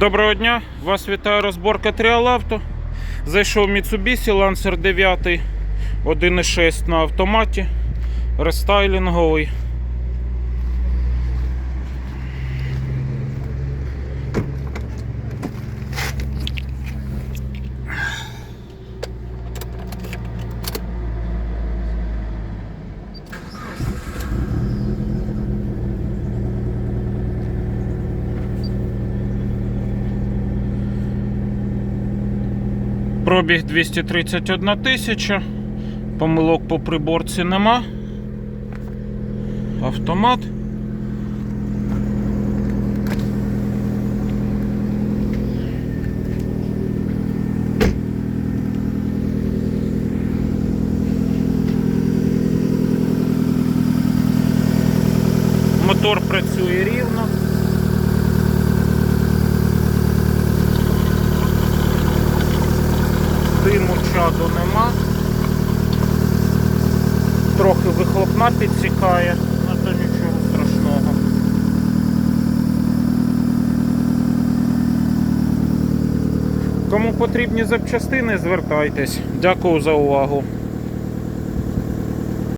Доброго дня, вас вітає розборка Тріалавто. Зайшов Mitsubishi Lancer 9 1.6 на автоматі. Рестайлінговий. Пробіг 231 тисяча. Помилок по приборці нема. Автомат. Мотор працює рівно. Чаду нема. Трохи вихлопна підсікає, але то нічого страшного. Кому потрібні запчастини, звертайтесь. Дякую за увагу.